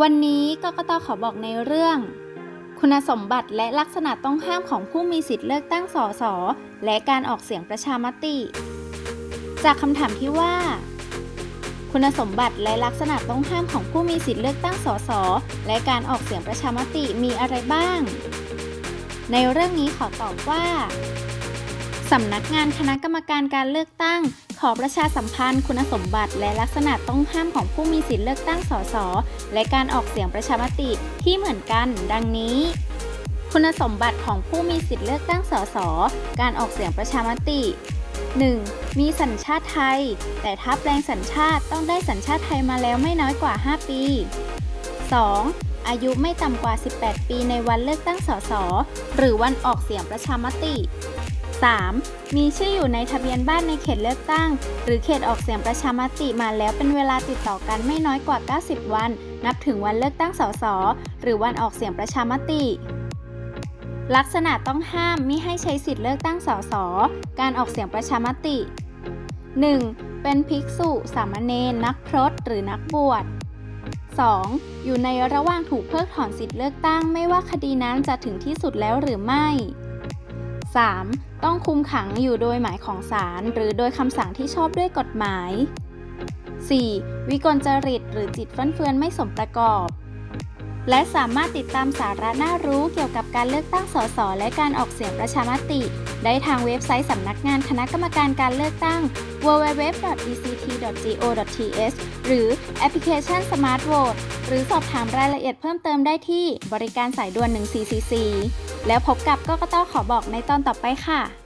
วันนี้กกตขอบอกในเรื่อง คุณสมบัติและลักษณะต้องห้ามของผู้มีสิทธิ์เลือกตั้งสสและการออกเสียงประชามติ จากคำถามที่ว่า คุณสมบัติและลักษณะต้องห้ามของผู้มีสิทธิ์เลือกตั้งสสและการออกเสียงประชามติมีอะไรบ้าง ในเรื่องนี้ขอตอบว่า สำนักงานคณะกรรมการการเลือกตั้ง ขอประชาสัมพันธ์คุณสมบัติ และลักษณะต้องห้ามของผู้มีสิทธิ์เลือกตั้งสสและการออกเสียงประชามติที่เหมือนกัน ดังนี้ คุณสมบัติของผู้มีสิทธิ์เลือกตั้งสสการออกเสียงประชามติ 1. มีสัญชาติไทย แต่ถ้าแปลงสัญชาติต้องได้สัญชาติไทยมาแล้วไม่น้อยกว่า 5 ปี 2. อายุไม่ต่ำกว่า 18 ปีในวันเลือกตั้งสสหรือวันออกเสียงประชามติ 3. มีชื่ออยู่ในทะเบียนบ้านในเขตเลือกตั้ง หรือเขตออกเสียงประชามติมาแล้วเป็นเวลาติดต่อกันไม่น้อยกว่า 90 วัน นับถึงวันเลือกตั้งสส หรือวันออกเสียงประชามติ ลักษณะต้องห้ามมิให้ใช้สิทธิ์เลือกตั้งสส การออกเสียงประชามติ 1. เป็นภิกษุ สามเณร นักพรต หรือนักบวช 2. อยู่ในระหว่างถูกเพิกถอนสิทธิ์เลือกตั้งไม่ว่าคดีนั้นจะถึงที่สุดแล้วหรือไม่ 3. ต้องคุมขังอยู่โดยหมายของศาลหรือโดยคำสั่งที่ชอบด้วยกฎหมาย 4. วิกลจริตหรือจิตฟั่นเฟือนไม่สมประกอบ และสามารถติดตามสาระน่ารู้เกี่ยวกับการเลือกตั้งสสและการออกเสียงประชามติ ได้ทางเว็บไซต์สำนักงานคณะกรรมการการเลือกตั้ง www.ect.go.th หรือแอปพลิเคชัน Smart Vote หรือสอบถามรายละเอียดเพิ่มเติมได้ที่บริการสายด่วน 1444 แล้วพบกับกกตขอบอกในตอนต่อไปค่ะ